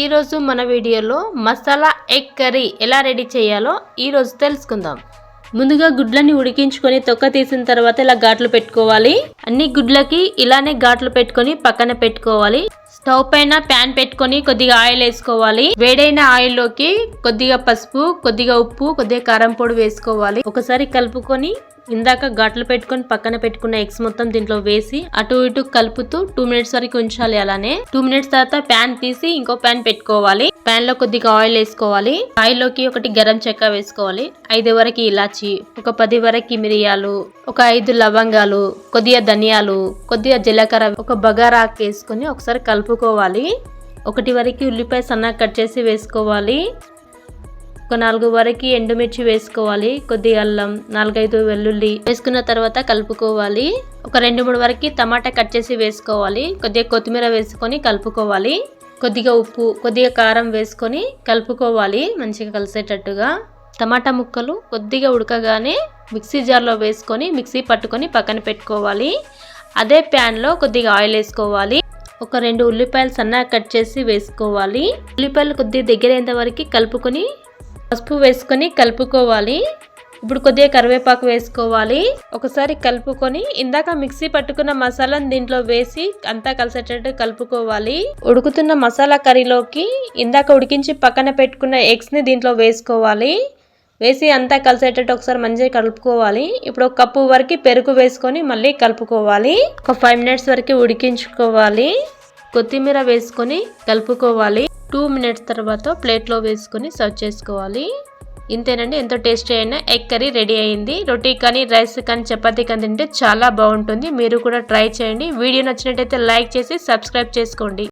ఈరోజు మన వీడియోలో మసాలా ఎగ్ కర్రీ ఎలా రెడీ చేయాలో ఈరోజు తెలుసుకుందాం. ముందుగా గుడ్లని ఉడికించుకొని తొక్క తీసిన తర్వాత ఇలా ఘాట్లు పెట్టుకోవాలి. అన్ని గుడ్లకి ఇలానే ఘాట్లు పెట్టుకొని పక్కన పెట్టుకోవాలి. స్టవ్ పైన ప్యాన్ పెట్టుకొని కొద్దిగా ఆయిల్ వేసుకోవాలి. వేడైన ఆయిల్లోకి కొద్దిగా పసుపు కొద్దిగా ఉప్పు కొద్దిగా కారం పొడి వేసుకోవాలి. ఒకసారి కలుపుకొని ఇందాక ఘాట్లు పెట్టుకొని పక్కన పెట్టుకున్న ఎగ్స్ మొత్తం దీంట్లో వేసి అటు ఇటు కలుపుతూ టూ మినిట్స్ వరకు ఉంచాలి అలానే. టూ మినిట్స్ తర్వాత ప్యాన్ తీసి ఇంకో ప్యాన్ పెట్టుకోవాలి. ప్యాన్లో కొద్దిగా ఆయిల్ వేసుకోవాలి. ఆయిల్లోకి ఒకటి గరం చెక్క వేసుకోవాలి. ఐదు వరకు ఇలాచి ఒక పది వరకు మిరియాలు ఒక ఐదు లవంగాలు కొద్దిగా ధనియాలు కొద్దిగా జీలకర్ర ఒక బగారాకు వేసుకొని ఒకసారి కలుపుకోవాలి. ఒకటి వరకు ఉల్లిపాయ సన్నగా కట్ చేసి వేసుకోవాలి. ఒక నాలుగు వరకు ఎండుమిర్చి వేసుకోవాలి కొద్దిగా అల్లం నాలుగైదు వెల్లుల్లి వేసుకున్న తర్వాత కలుపుకోవాలి. ఒక రెండు మూడు వరకు టమాటా కట్ చేసి వేసుకోవాలి. కొద్దిగా కొత్తిమీర వేసుకొని కలుపుకోవాలి. కొద్దిగా ఉప్పు కొద్దిగా కారం వేసుకొని కలుపుకోవాలి మంచిగా కలిసేటట్టుగా. టమాటా ముక్కలు కొద్దిగా ఉడకగానే మిక్సీ జార్లో వేసుకొని మిక్సీ పట్టుకొని పక్కన పెట్టుకోవాలి. అదే ప్యాన్లో కొద్దిగా ఆయిల్ వేసుకోవాలి. ఒక రెండు ఉల్లిపాయలు సన్నగా కట్ చేసి వేసుకోవాలి. ఉల్లిపాయలు కొద్దిగా దగ్గరైనంత వరకు కలుపుకొని పసుపు వేసుకొని కలుపుకోవాలి. ఇప్పుడు కొద్దిగా కరివేపాకు వేసుకోవాలి. ఒకసారి కలుపుకొని ఇందాక మిక్సీ పట్టుకున్న మసాలాను దీంట్లో వేసి అంతా కలిసేటట్టు కలుపుకోవాలి. ఉడుకుతున్న మసాలా కర్రీలోకి ఇందాక ఉడికించి పక్కన పెట్టుకున్న ఎగ్స్ని దీంట్లో వేసుకోవాలి. వేసి అంతా కలిసేటట్టు ఒకసారి మంచిగా కలుపుకోవాలి. ఇప్పుడు ఒక కప్పు వరకు పెరుగు వేసుకొని మళ్ళీ కలుపుకోవాలి. ఒక ఫైవ్ మినిట్స్ వరకు ఉడికించుకోవాలి. కొత్తిమీర వేసుకొని కలుపుకోవాలి. టూ మినిట్స్ తర్వాత ప్లేట్లో వేసుకొని సర్వ్ చేసుకోవాలి. ఇంతేనండి ఎంతో టేస్టీ అయిన ఎగ్ కర్రీ రెడీ అయింది. రొటీ కానీ రైస్ కానీ చపాతీ కానీ తింటే చాలా బాగుంటుంది. మీరు కూడా ట్రై చేయండి. వీడియో నచ్చినట్టయితే లైక్ చేసి సబ్స్క్రైబ్ చేసుకోండి.